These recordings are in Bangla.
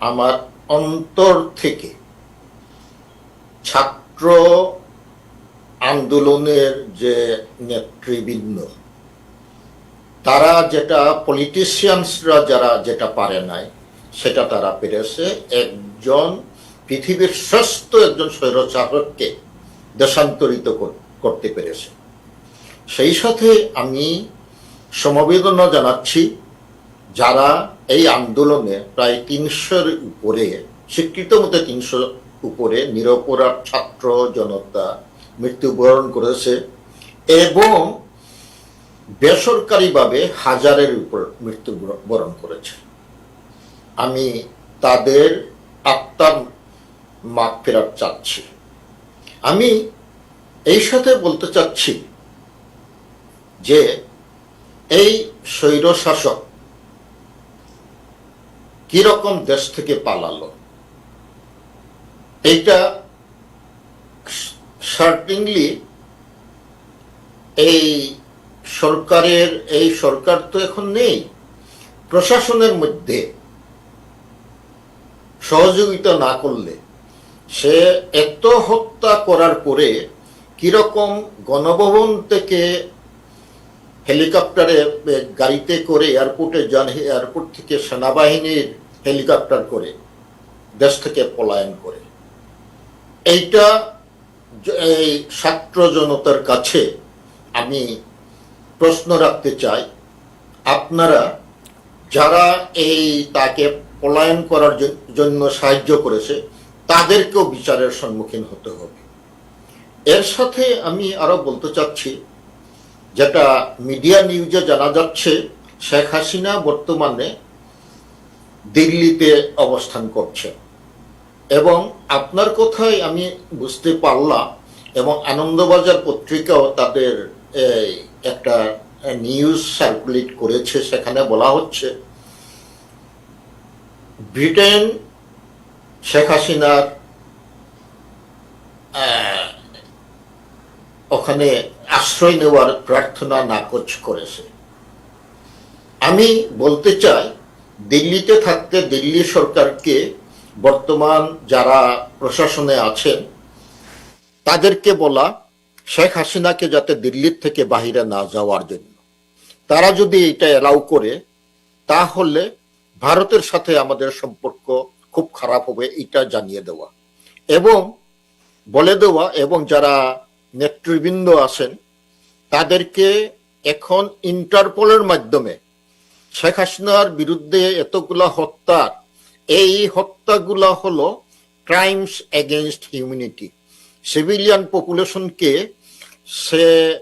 আমার অন্তর থেকে ছাত্র আন্দোলনের যে নেতৃবৃন্দ, তারা যেটা পলিটিশিয়ানসরা যারা যেটা পারে নাই, সেটা তারা পেরেছে। একজন পৃথিবীর শ্রেষ্ঠ একজন স্বৈরচারককে দেশান্তরিত করতে পেরেছে। সেই সাথে আমি সমবেদনা জানাচ্ছি যারা এই আন্দোলনে প্রায় তিনশোর উপরে, স্বীকৃত মতে তিনশো উপরে নিরপরাধ ছাত্র জনতা মৃত্যুবরণ করেছে এবং বেসরকারিভাবে হাজারের উপর মৃত্যুবরণ করেছে। আমি তাদের আত্মার মাগ ফেরাত চাচ্ছি। আমি এই সাথে বলতে চাচ্ছি যে এই স্বৈর শাসক কীরকম দেশ থেকে পালালো? এইটা সার্টিনলি এই সরকারের, এই সরকার তো এখন নেই। প্রশাসনের মধ্যে সহযোগিতা না করলে সে এত হত্যা করার পরে কীরকম গণভবন থেকে হেলিকপ্টারে গাড়িতে করে এয়ারপোর্টে যান এয়ারপোর্ট থেকে সেনাবাহিনীর হেলিকপ্টার করে, দেশ থেকে পলায়ন করে। এইটা এই ছাত্র জনতার কাছে আমি প্রশ্ন রাখতে চাই। আপনারা যারা এই তাকে পলায়ন করার জন্য সাহায্য করেছে, তাদেরকেও বিচারের সম্মুখীন হতে হবে। এর সাথে আমি আরও বলতে চাচ্ছি যেটা মিডিয়া নিউজে জানা যাচ্ছে, শেখ হাসিনা বর্তমানে দিল্লিতে অবস্থান করছে। এবং আপনার কথাই আমি বুঝতে পারলাম এবং আনন্দবাজার পত্রিকাও তাদের একটা নিউজ সার্কুলেট করেছে, সেখানে বলা হচ্ছে, ব্রিটেন শেখ হাসিনার ওখানে আশ্রয় নেওয়ার প্রার্থনা নাকচ করেছে। আমি বলতে চাই, দিল্লিতে থাকতে দিল্লি সরকারকে বর্তমান যারা প্রশাসনে আছেন, তাদেরকে বলা শেখ হাসিনাকে যাতে দিল্লির থেকে বাহিরে না যাওয়ার জন্য। তারা যদি এটা এলাউ করে, তাহলে ভারতের সাথে আমাদের সম্পর্ক খুব খারাপ হবে, এটা জানিয়ে দেওয়া। এবং বলে দেওয়া, এবং যারা নেতৃবৃন্দ আছেন, তাদেরকে এখন ইন্টারপোলের মাধ্যমে শেখ হাসিনার বিরুদ্ধে এতগুলা হত্যার এই হত্যাগুলা হলো ক্রাইমস এগেনস্ট হিউম্যানিটি সিভিলিয়ান পপুলেশনকে সে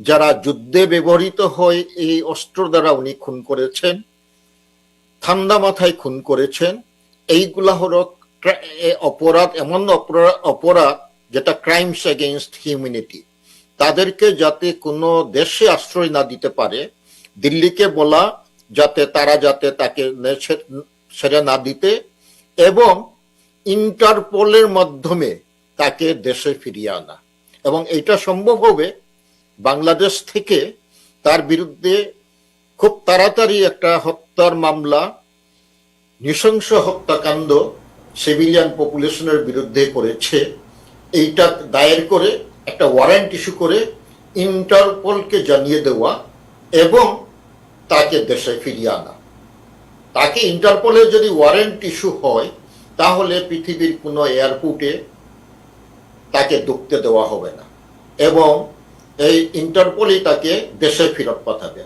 যারা যুদ্ধে ব্যবহৃত হয়, এই অস্ত্র দ্বারা উনি খুন করেছেন, ঠান্ডা মাথায় খুন করেছেন। এইগুলা হলো অপরাধ, এমন অপরা- অপরাধ যেটা ক্রাইমস এগেনস্ট হিউম্যানিটি তাদেরকে যাতে কোনো দেশে আশ্রয় না দিতে পারে, দিল্লিকে বলা যাতে তারা যাতে তাকে ছেড়ে না দিতে এবং ইন্টারপোলের মাধ্যমে তাকে দেশে ফিরিয়ে আনা। এবং এটা সম্ভব হবে বাংলাদেশ থেকে তার বিরুদ্ধে খুব তাড়াতাড়ি একটা হত্যার মামলা, নৃশংস হত্যাকাণ্ড সিভিলিয়ান পপুলেশনের বিরুদ্ধে করেছে। এইটা দায়ের করে, একটা ওয়ারেন্ট ইস্যু করে ইন্টারপোলকে জানিয়ে দেওয়া এবং তাকে দেশে ফিরিয়ে আনা। তাকে ইন্টারপোলে যদি ওয়ারেন্ট ইস্যু হয়, তাহলে পৃথিবীর কোনো এয়ারপোর্টে তাকে ঢুকতে দেওয়া হবে না এবং এই ইন্টারপোলই তাকে দেশে ফেরত পাঠাবে।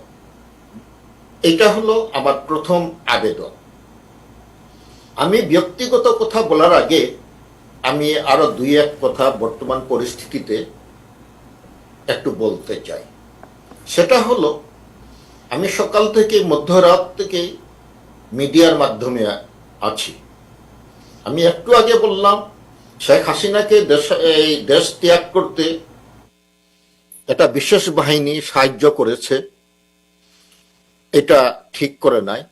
এটা হলো আমার প্রথম আবেদন। আমি ব্যক্তিগত কথা বলার আগে আমি আরও দুই এক কথা বর্তমান পরিস্থিতিতে একটু বলতে চাই। সেটা হলো, আমি সকাল থেকে মধ্যরাত থেকে মিডিয়ার মাধ্যমে আছি। আমি একটু আগে বললাম, শেখ হাসিনাকে দেশ, এই দেশ ত্যাগ করতে একটা বিশেষ বাহিনী সাহায্য করেছে। এটা ঠিক করে নাই।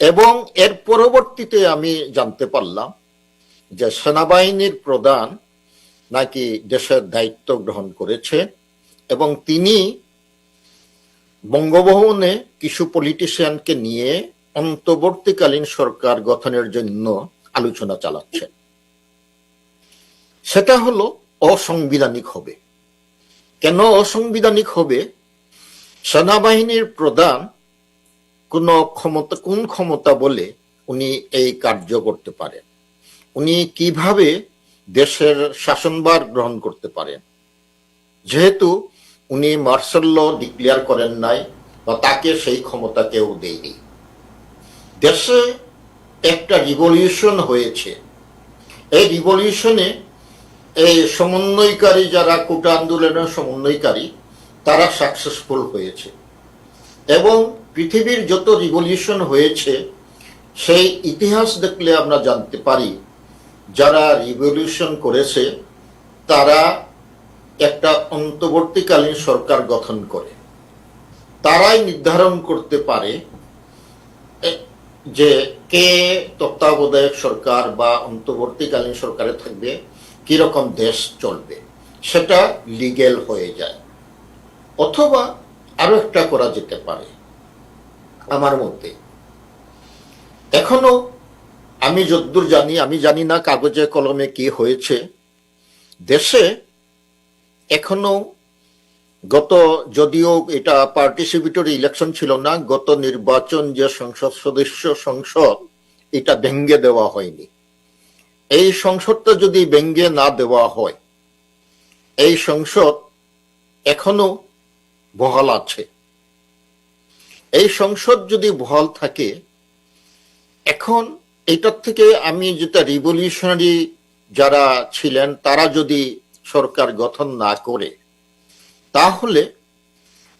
এবং এর পরবর্তীতে আমি জানতে পারলাম যে সেনাবাহিনীর প্রধান নাকি দেশের দায়িত্ব গ্রহণ করেছে এবং তিনি বঙ্গভবনে কিছু পলিটিশিয়ানকে নিয়ে অন্তর্বর্তীকালীন সরকার গঠনের জন্য আলোচনা চালাচ্ছেন সেটা হলো অসাংবিধানিক হবে। কেন অসাংবিধানিক হবে? সেনাবাহিনীর প্রধান কোন ক্ষমতা কোন ক্ষমতা বলে উনি এই কার্য করতে পারেন? উনি কীভাবে দেশের শাসনভার গ্রহণ করতে পারেন? যেহেতু উনি মার্শাল ল ডিক্লেয়ার করেন নাই, বা তাকে সেই ক্ষমতা কেউ দেয়নি। দেশে একটা রিভলিউশন হয়েছে। এই রিভলিউশনে এই সমন্বয়কারী যারা কোটা আন্দোলনের সমন্বয়কারী, তারা সাকসেসফুল হয়েছে। এবং পৃথিবীর যত রিভলিউশন হয়েছে, সেই ইতিহাস দেখলে আমরা জানতে পারি যারা রিভলিউশন করেছে, তারা একটা অন্তর্বর্তীকালীন সরকার গঠন করে। তারাই নির্ধারণ করতে পারে যে কে তত্ত্বাবধায়ক সরকার বা অন্তর্বর্তীকালীন সরকারে থাকবে কীরকম দেশ চলবে, সেটা লিগেল হয়ে যায়। অথবা আরও একটা করা যেতে পারে, আমার মতে। এখনও আমি যদ্দূর জানি, আমি জানি না কাগজে, কলমে কি হয়েছে। দেশে এখনও গত, যদিও এটা পার্টিসিপেটরি ইলেকশন ছিল না, গত নির্বাচন যে সংসদ সদস্য সংসদ, এটা ভেঙ্গে দেওয়া হয়নি। এই সংসদটা যদি ভেঙ্গে না দেওয়া হয়, এই সংসদ এখনও বহাল আছে। এই সংসদ যদি বহাল থাকে, এখন এটার থেকে আমি যেটা রিভলিউশনারি যারা ছিলেন, তারা যদি সরকার গঠন না করে, তাহলে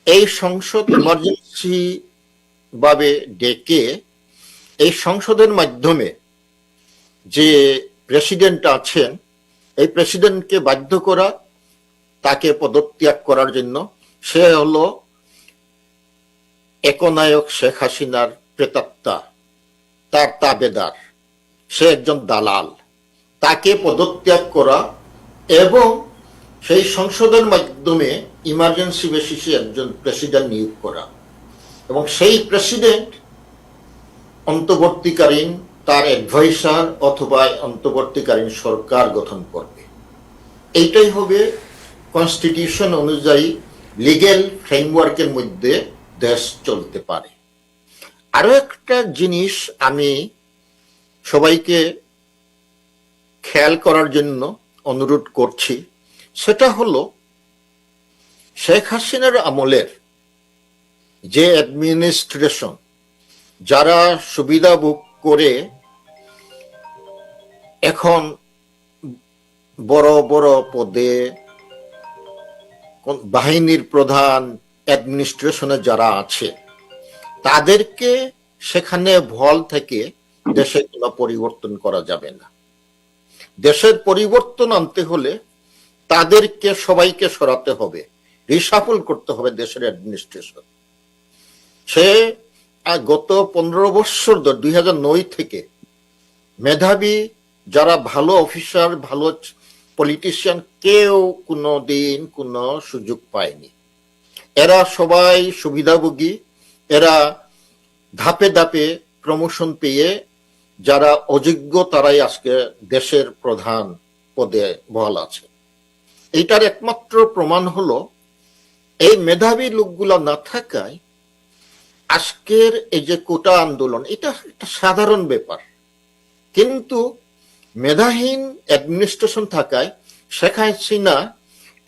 এই সংসদ ইমার্জেন্সি ভাবে ডেকে এই সংসদের মাধ্যমে যে প্রেসিডেন্ট আছেন, এই প্রেসিডেন্টকে বাধ্য করা, তাকে পদত্যাগ করার জন্য, সে হলো একনায়ক শেখ হাসিনার প্রেতাত্মা। তার তাবেদার। সে একজন দালাল। তাকে পদত্যাগ করা এবং সেই সংসদের মাধ্যমে ইমার্জেন্সি বেসিসে একজন প্রেসিডেন্ট নিয়োগ করা। এবং সেই প্রেসিডেন্ট অন্তর্বর্তীকালীন তার অ্যাডভাইসার অথবা অন্তর্বর্তীকালীন সরকার গঠন করবে। এইটাই হবে কনস্টিটিউশন অনুযায়ী লিগেল ফ্রেমওয়ার্কের মধ্যে দেশ চলতে পারে। আরও একটা জিনিস আমি সবাইকে খেয়াল করার জন্য অনুরোধ করছি, সেটা হলো শেখ হাসিনার আমলের যে অ্যাডমিনিস্ট্রেশন যারা সুবিধা ভোগ করে এখন বড় বড় পদে, বাহিনীর প্রধান অ্যাডমিনিস্ট্রেশনে যারা আছে তাদেরকে সেখানে ভল থেকে দেশে কোনো পরিবর্তন করা যাবে না। দেশের পরিবর্তন আনতে হলে তাদেরকে সবাইকে সরাতে হবে রিসাফল করতে হবে দেশের অ্যাডমিনিস্ট্রেশন সে গত পনেরো বৎসর দুই হাজার নয় থেকে মেধাবী যারা ভালো অফিসার ভালো পলিটিশিয়ান কেউ কোনো দিন কোনো সুযোগ পায়নি। এরা সবাই সুবিধাভোগী এরা ধাপে ধাপে প্রমোশন পেয়ে যারা অযোগ্য তারাই আজকে দেশের প্রধান পদে বহাল আছে। এইটার একমাত্র প্রমাণ হলো, এই মেধাবী লোকগুলা না থাকায় আজকের এই যে কোটা আন্দোলন, এটা একটা সাধারণ ব্যাপার। কিন্তু মেধাহীন অ্যাডমিনিস্ট্রেশন থাকায় শেখ হাসিনা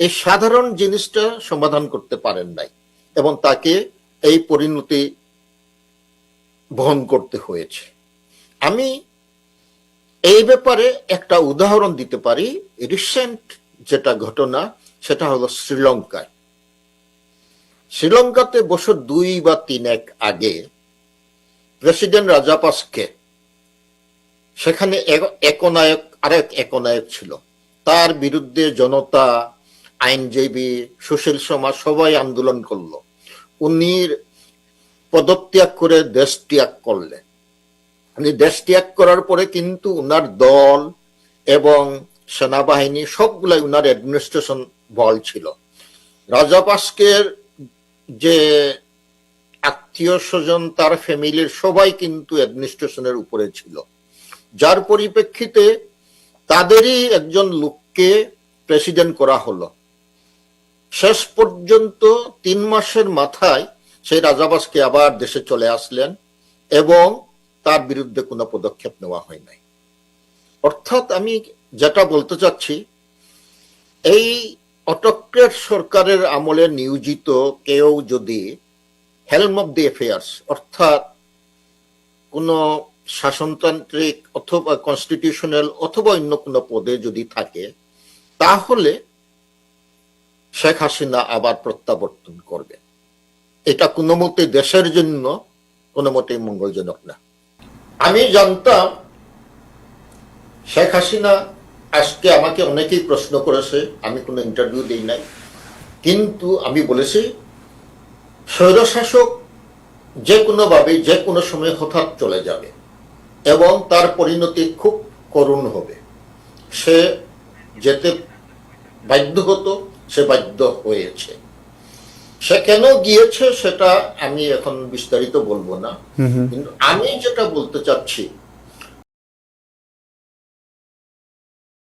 এই সাধারণ জিনিসটা সমাধান করতে পারেন নাই এবং তাকে এই পরিণতি বহন করতে হয়েছে। আমি এই ব্যাপারে একটা উদাহরণ দিতে পারি। রিসেন্ট যেটা ঘটনা, সেটা হলো শ্রীলঙ্কায়। শ্রীলঙ্কাতে বছর দুই বা তিন এক আগে প্রেসিডেন্ট রাজাপাসকে সেখানে এক- একনায়ক, আরেক একনায়ক ছিল। তার বিরুদ্ধে জনতা, আইনজীবী, সুশীল সমাজ সবাই আন্দোলন করল। উনি পদত্যাগ করে দেশ ত্যাগ করলেন। উনি দেশ ত্যাগ করার পরে কিন্তু উনার দল এবং সেনাবাহিনী সবগুলাই উনার অ্যাডমিনিস্ট্রেশন বল ছিল। রাজাপাসকের যে আত্মীয় স্বজন, তার ফ্যামিলির সবাই কিন্তু অ্যাডমিনিস্ট্রেশনের উপরে ছিল। যার পরিপ্রেক্ষিতে তাদেরই একজন লোককে প্রেসিডেন্ট করা হলো। শেষ পর্যন্ত তিন মাসের মাথায় সেই রাজাবাসকে আবার দেশে চলে আসলেন এবং তার বিরুদ্ধে কোনো পদক্ষেপ নেওয়া হয় নাই। অর্থাৎ আমি যেটা বলতে চাচ্ছি, এই অটোক্রেট সরকারের আমলে নিয়োজিত কেউ যদি হেলম অফ দি অ্যাফেয়ার্স অর্থাৎ কোন শাসনতান্ত্রিক অথবা কনস্টিটিউশনাল অথবা অন্য কোনো পদে যদি থাকে, তাহলে শেখ হাসিনা আবার প্রত্যাবর্তন করবে। এটা কোনো মতে দেশের জন্য, কোনো মতেই মঙ্গলজনক না। আমি জানতাম, শেখ হাসিনা আজকে আমাকে অনেকেই প্রশ্ন করেছে, আমি কোনো ইন্টারভিউ দিই নাই। কিন্তু আমি বলেছি, স্বৈরশাসক যে কোনোভাবে যে কোনো সময় হঠাৎ চলে যাবে এবং তার পরিণতি খুব করুণ হবে। সে যেতে বাধ্য হতো সে বাধ্য হয়েছে। সে কেন গিয়েছে সেটা আমি এখন বিস্তারিত বলব না। কিন্তু আমি যেটা বলতে চাচ্ছি